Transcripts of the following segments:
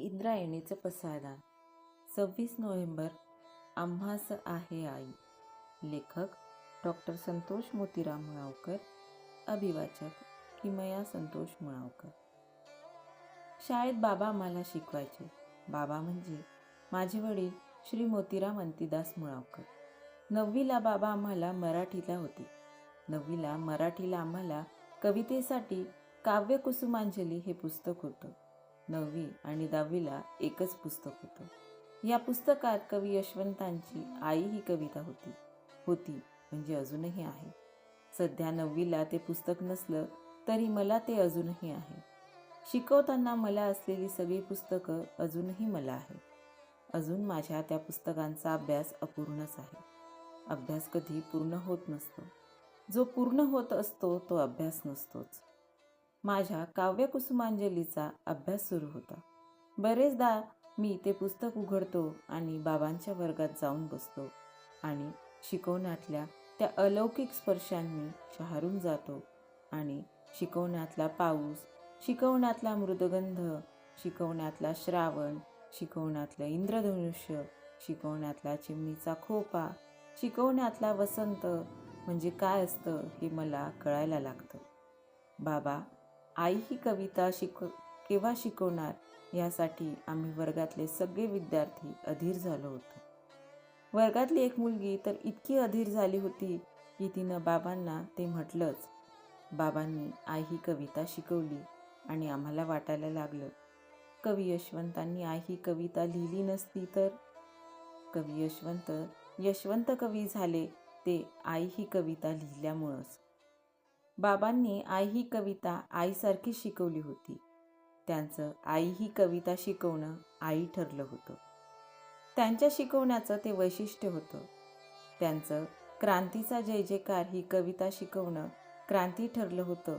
इंद्रायणीचं पसायदान सव्वीस नोव्हेंबर आम्हास आहे आई. लेखक डॉक्टर संतोष मोतीराम मुळावकर अभिवाचक किमया संतोष मुळावकर. शाळेत बाबा आम्हाला शिकवायचे. बाबा म्हणजे माझे वडील श्री मोतीराम अंतिदास मुळावकर. नववीला बाबा आम्हाला मराठीला होते. नववीला मराठीला आम्हाला कवितेसाठी काव्यकुसुमांजली हे पुस्तक होतं. नववी आणि दहावीला एकच पुस्तक होतं. या पुस्तकात कवी यशवंतांची आई ही कविता होती. होती म्हणजे अजूनही आहे. सध्या नववीला ते पुस्तक नसलं तरी मला ते अजूनही आहे. शिकवताना मला असलेली सगळी पुस्तकं अजूनही मला आहे अजून माझ्या त्या पुस्तकांचा अभ्यास अपूर्णच आहे. अभ्यास कधी पूर्ण होत नसतो. जो पूर्ण होत असतो तो अभ्यास नसतोच. माझ्या काव्यकुसुमांजलीचा अभ्यास सुरू होता. बरेचदा मी ते पुस्तक उघडतो आणि बाबांच्या वर्गात जाऊन बसतो आणि शिकवण्यातल्या त्या अलौकिक स्पर्शांनी शहारून जातो आणि शिकवण्यातला पाऊस शिकवण्यातला मृदगंध शिकवण्यातला श्रावण शिकवण्यातलं इंद्रधनुष्य शिकवण्यातला चिमणीचा खोपा शिकवण्यातला वसंत म्हणजे काय असतं हे मला कळायला लागतं. बाबा आई ही कविता शिक केव्हा शिकवणार? यासाठी आम्ही वर्गातले सगळे विद्यार्थी अधीर झालो होतो. वर्गातली एक मुलगी तर इतकी अधीर झाली होती की तिनं बाबांना ते म्हटलंच. बाबांनी आई ही कविता शिकवली आणि आम्हाला वाटायला लागलं कवी यशवंतांनी आई ही कविता लिहिली नसती तर? कवी यशवंत यशवंत कवी झाले ते आई ही कविता लिहिल्यामुळंच. बाबांनी आई ही कविता आईसारखी शिकवली होती. त्यांचं आई ही कविता शिकवणं आई ठरलं होतं. त्यांच्या शिकवण्याचं ते वैशिष्ट्य होतं. त्यांचं क्रांतीचा जय जयकार ही कविता शिकवणं क्रांती ठरलं होतं.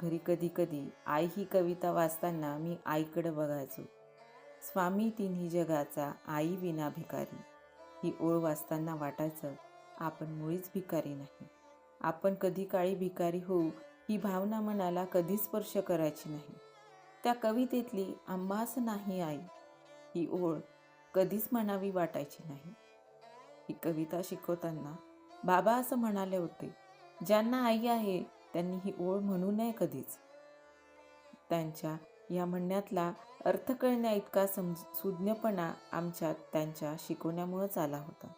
घरी कधी कधी आई ही कविता वाचताना मी आईकडं बघायचो. स्वामी तिन्ही जगाचा आई विना भिकारी. ही ओळ वाचताना वाटायचं आपण मुळीच भिकारी नाही. आपण कधी काळी भिकारी होऊ ही भावना मनाला कधी स्पर्श करायची नाही. त्या कवितेतली आंबास नाही आई ही ओळ कधीच म्हणावी वाटायची नाही. ही कविता शिकवताना बाबा असं म्हणाले होते ज्यांना आई आहे त्यांनी ही ओळ म्हणू नये कधीच. त्यांच्या या म्हणण्यातला अर्थ कळण्या इतका सम सुज्ञपणा आमच्यात त्यांच्या शिकवण्यामुळंच आला होता.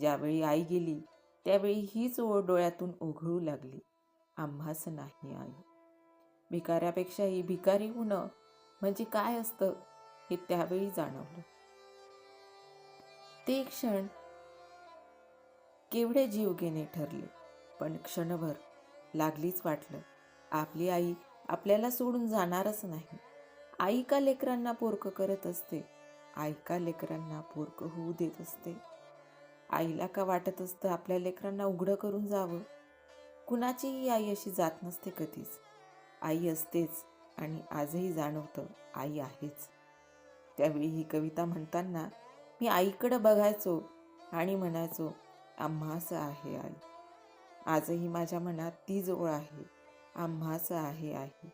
ज्यावेळी आई गेली त्यावेळी हीच ओळ डोळ्यातून ओघळू लागली. आम्हास नाही आई. भिकाऱ्यापेक्षाही भिकारी होणं म्हणजे काय असतं हे त्यावेळी जाणवलं. ते क्षण केवढे जीवघेणे ठरले पण क्षणभर लागलीच वाटलं. आपली आई आपल्याला सोडून जाणारच नाही. आई का लेकरांना पोरकं करत असते? आई का लेकरांना पोरकं होऊ देत असते? आईला का वाटत असतं आपल्या लेकरांना उघडं करून जावं? कुणाचीही आई अशी जात नसते कधीच. आई असतेच आणि आजही जाणवतं आई आहेच. त्यावेळी ही कविता म्हणताना मी आईकडं बघायचो आणि म्हणायचो आम्हास आहे आई. आजही माझ्या मनात ती ओळ आहे. आम्हास आहे आई.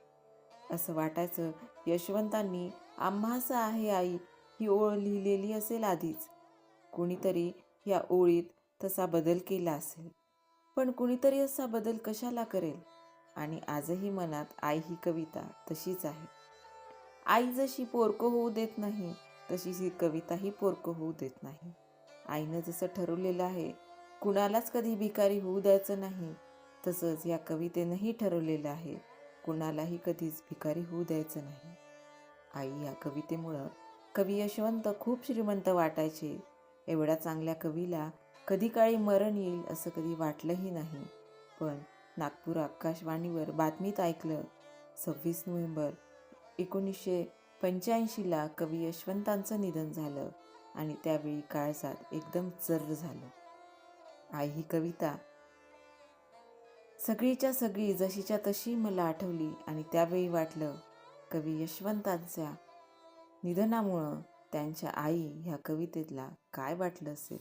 असं वाटायचं यशवंतांनी आम्हास आहे आई ही ओळ लिहिलेली असेल आधीच. कुणीतरी या ओळीत तसा बदल केला असेल. पण कुणीतरी असा बदल कशाला करेल? आणि आजही मनात आई ही कविता तशीच आहे. आई जशी पोरकं होऊ देत नाही तशी ही कविताही पोरकं होऊ देत नाही. आईनं जसं ठरवलेलं आहे कुणालाच कधी भिकारी होऊ द्यायचं नाही. तसंच या कवितेनंही ठरवलेलं आहे कुणालाही कधीच भिकारी होऊ द्यायचं नाही. आई या कवितेमुळं कवी यशवंत खूप श्रीमंत वाटायचे. एवढ्या चांगल्या कवीला कधी काळी मरण येईल असं कधी वाटलंही नाही. पण नागपूर आकाशवाणीवर बातमीत ऐकलं सव्वीस नोव्हेंबर एकोणीसशे पंच्याऐंशीला कवी यशवंतांचं निधन झालं आणि त्यावेळी काळजात एकदम चर्र झालं. आई ही कविता सगळीच्या सगळी जशीच्या तशी मला आठवली आणि त्यावेळी वाटलं कवी यशवंतांच्या निधनामुळं त्यांच्या आई ह्या कवितेतला काय वाटलं असेल?